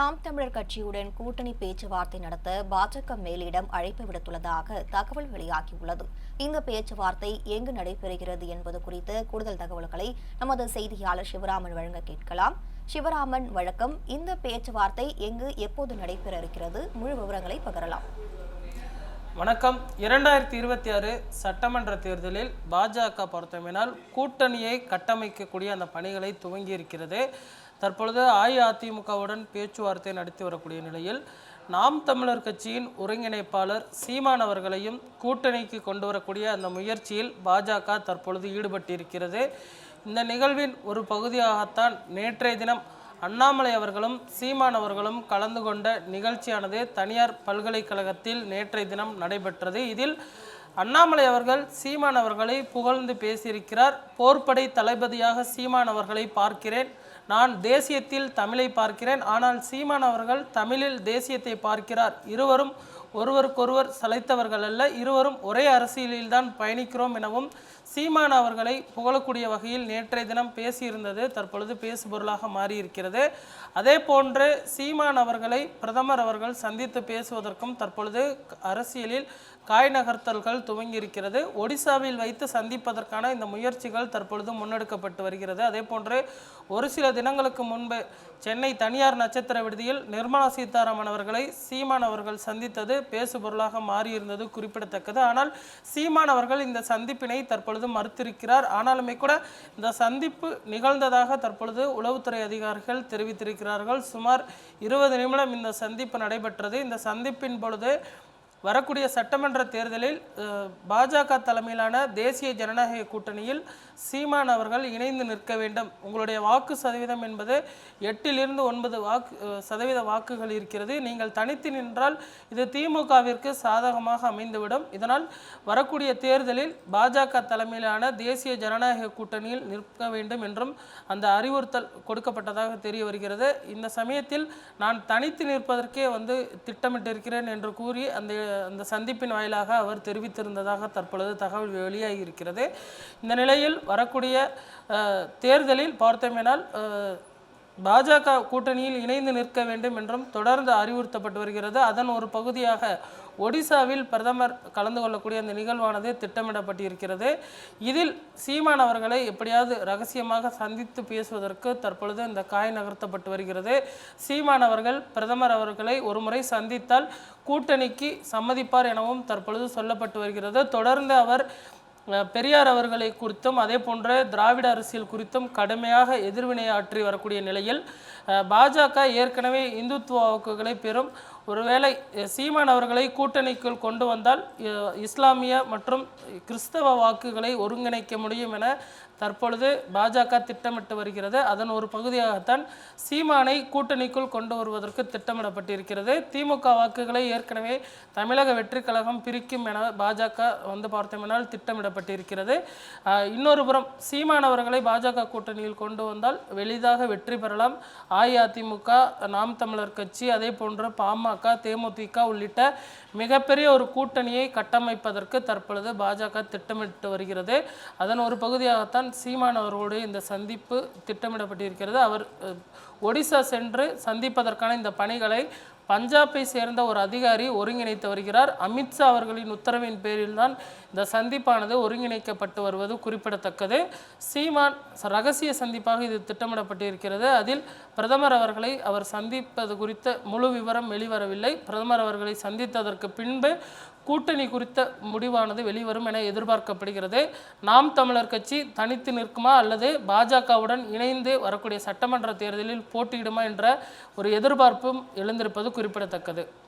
நாம் தமிழர் கட்சியுடன் கூட்டணி பேச்சுவார்த்தை நடத்த பாஜக மேலிடம் அழைப்பு விடுத்துள்ளதாக தகவல் வெளியாகியுள்ளது. இந்த பேச்சுவார்த்தை எங்கு நடைபெறுகிறது என்பது குறித்து கூடுதல் தகவல்களை நமது செய்தியாளர் சிவராமன் வழங்க கேட்கலாம். சிவராமன் வழக்கம் இந்த பேச்சுவார்த்தை எங்கு எப்போது நடைபெற இருக்கிறது? முழு விவரங்களை பகிரலாம். வணக்கம். இரண்டாயிரத்தி இருபத்தி ஆறு சட்டமன்ற தேர்தலில் பாஜக பொறுத்தமினால் கூட்டணியை கட்டமைக்கக்கூடிய அந்த பணிகளை துவங்கி இருக்கிறது தற்பொழுது அஇஅதிமுகவுடன் பேச்சுவார்த்தை நடத்தி வரக்கூடிய நிலையில் நாம் தமிழர் கட்சியின் ஒருங்கிணைப்பாளர் சீமான் அவர்களையும் கூட்டணிக்கு கொண்டு வரக்கூடிய அந்த முயற்சியில் பாஜக தற்பொழுது ஈடுபட்டிருக்கிறது. இந்த நிகழ்வின் ஒரு பகுதியாகத்தான் நேற்றைய தினம் அண்ணாமலை அவர்களும் சீமான் அவர்களும் கலந்து கொண்ட நிகழ்ச்சியானது தனியார் பல்கலைக்கழகத்தில் நேற்றைய தினம் நடைபெற்றது. இதில் அண்ணாமலை அவர்கள் சீமான் அவர்களை புகழ்ந்து பேசியிருக்கிறார். போர்ப்படை தளபதியாக சீமான் அவர்களை பார்க்கிறேன். நான் தேசியத்தில் தமிழை பார்க்கிறேன். ஆனால் சீமான் அவர்கள் தமிழில் தேசியத்தை பார்க்கிறார். இருவரும் ஒருவருக்கொருவர் சளைத்தவர்கள் அல்ல இருவரும் ஒரே அரசியலில்தான் பயணிக்கிறோம் எனவும் சீமான் அவர்களை புகழக்கூடிய வகையில் நேற்றைய தினம் பேசியிருந்தது. தற்பொழுது பேசுபொருளாக மாறியிருக்கிறது. அதே போன்று சீமான் அவர்களை பிரதமர் அவர்கள் சந்தித்து பேசுவதற்கும் தற்பொழுது அரசியலில் காய் நகர்த்தல்கள் துவங்கியிருக்கிறது. ஒடிசாவில் வைத்து சந்திப்பதற்கான இந்த முயற்சிகள் தற்பொழுது முன்னெடுக்கப்பட்டு வருகிறது. அதே போன்று ஒரு சில தினங்களுக்கு முன்பு சென்னை தனியார் நட்சத்திர விடுதியில் நிர்மலா சீதாராமன் அவர்களை சீமான் அவர்கள் சந்தித்தது பேசுபொருளாக மாறியிருந்தது குறிப்பிடத்தக்கது. ஆனால் சீமான் அவர்கள் இந்த சந்திப்பினை தற்பொழுது மறுத்திருக்கிறார். ஆனாலுமே கூட இந்த சந்திப்பு நிகழ்ந்ததாக தற்பொழுது உளவுத்துறை அதிகாரிகள் தெரிவித்திருக்கிறார்கள். சுமார் இருபது நிமிடம் இந்த சந்திப்பு நடைபெற்றது. இந்த சந்திப்பின் பொழுது வரக்கூடிய சட்டமன்ற தேர்தலில் பாஜக தலைமையிலான தேசிய ஜனநாயக கூட்டணியில் சீமான் அவர்கள் இணைந்து நிற்க வேண்டும். உங்களுடைய வாக்கு சதவீதம் என்பது எட்டிலிருந்து ஒன்பது வாக்கு சதவீத வாக்குகள் இருக்கிறது. நீங்கள் தனித்து நின்றால் இது திமுகவிற்கு சாதகமாக அமைந்துவிடும். இதனால் வரக்கூடிய தேர்தலில் பாஜக தலைமையிலான தேசிய ஜனநாயக கூட்டணியில் நிற்க வேண்டும் என்றும் அந்த அறிவுறுத்தல் கொடுக்கப்பட்டதாக தெரிய வருகிறது. இந்த சமயத்தில் நான் தனித்து நிற்பதற்கே வந்து திட்டமிட்டிருக்கிறேன் என்று கூறி அந்த அந்த சந்திப்பின் வாயிலாக அவர் தெரிவித்திருந்ததாக தற்பொழுது தகவல் வெளியாகி இருக்கிறது இந்த நிலையில் வரக்கூடிய தேர்தலில் பார்த்தோமேனால் பாஜக கூட்டணியில் இணைந்து நிற்க வேண்டும் என்றும் தொடர்ந்து அறிவுறுத்தப்பட்டு வருகிறது. அதன் ஒரு பகுதியாக ஒடிசாவில் பிரதமர் கலந்து கொள்ளக்கூடிய அந்த நிகழ்வானது திட்டமிடப்பட்டிருக்கிறது. இதில் சீமான் அவர்களை எப்படியாவது ரகசியமாக சந்தித்து பேசுவதற்கு தற்பொழுது இந்த காய் நகர்த்தப்பட்டு வருகிறது. சீமான் அவர்கள் பிரதமர் அவர்களை ஒருமுறை சந்தித்தால் கூட்டணிக்கு சம்மதிப்பார் எனவும் தற்பொழுது சொல்லப்பட்டு வருகிறது. தொடர்ந்து அவர் பெரியார் அவர்களை குறித்தும் அதே போன்ற திராவிட அரசியல் குறித்தும் கடுமையாக எதிர்வினையாற்றி வரக்கூடிய நிலையில் பாஜக ஏற்கனவே இந்துத்துவ வாக்குகளை பெறும். ஒருவேளை சீமான் அவர்களை கூட்டணிக்குள் கொண்டு வந்தால் இஸ்லாமிய மற்றும் கிறிஸ்தவ வாக்குகளை ஒருங்கிணைக்க முடியும் என தற்பொழுது பாஜக திட்டமிட்டு வருகிறது. அதன் ஒரு பகுதியாகத்தான் சீமானை கூட்டணிக்குள் கொண்டு வருவதற்கு திட்டமிடப்பட்டிருக்கிறது. திமுக வாக்குகளை ஏற்கனவே தமிழக வெற்றி கழகம் பிரிக்கும் என பாஜக வந்து பார்த்தோம்னால் திட்டமிடப்பட்டிருக்கிறது. இன்னொரு புறம் சீமான் அவர்களை பாஜக கூட்டணியில் கொண்டு வந்தால் எளிதாக வெற்றி பெறலாம். அஇஅதிமுக நாம் தமிழர் கட்சி அதே போன்று பாமக தேமுதிக உள்ளிட்ட மிகப்பெரிய ஒரு கூட்டணியை கட்டமைப்பதற்கு தற்பொழுது பாஜக திட்டமிட்டு வருகிறது. அதன் ஒரு பகுதியாகத்தான் சீமான் அவர்களோடு இந்த சந்திப்பு திட்டமிடப்பட்டிருக்கிறது. அவர் ஒடிசா சென்று சந்திப்பதற்கான இந்த பணிகளை பஞ்சாபை சேர்ந்த ஒரு அதிகாரி ஒருங்கிணைத்து வருகிறார். அமித்ஷா அவர்களின் உத்தரவின் பேரில் தான் இந்த சந்திப்பானது ஒருங்கிணைக்கப்பட்டு வருவது குறிப்பிடத்தக்கது. சீமான் ரகசிய சந்திப்பாக இது திட்டமிடப்பட்டிருக்கிறது. அதில் பிரதமர் அவர்களை அவர் சந்திப்பது குறித்த முழு விவரம் வெளிவரவில்லை. பிரதமர் அவர்களை சந்தித்ததற்கு பின்பு கூட்டணி குறித்த முடிவானது வெளிவரும் என எதிர்பார்க்கப்படுகிறது. நாம் தமிழர் கட்சி தனித்து நிற்குமா அல்லது பாஜகவுடன் இணைந்து வரக்கூடிய சட்டமன்ற தேர்தலில் போட்டியிடுமா என்ற ஒரு எதிர்பார்ப்பும் எழுந்திருப்பது குறிப்பிடத்தக்கது.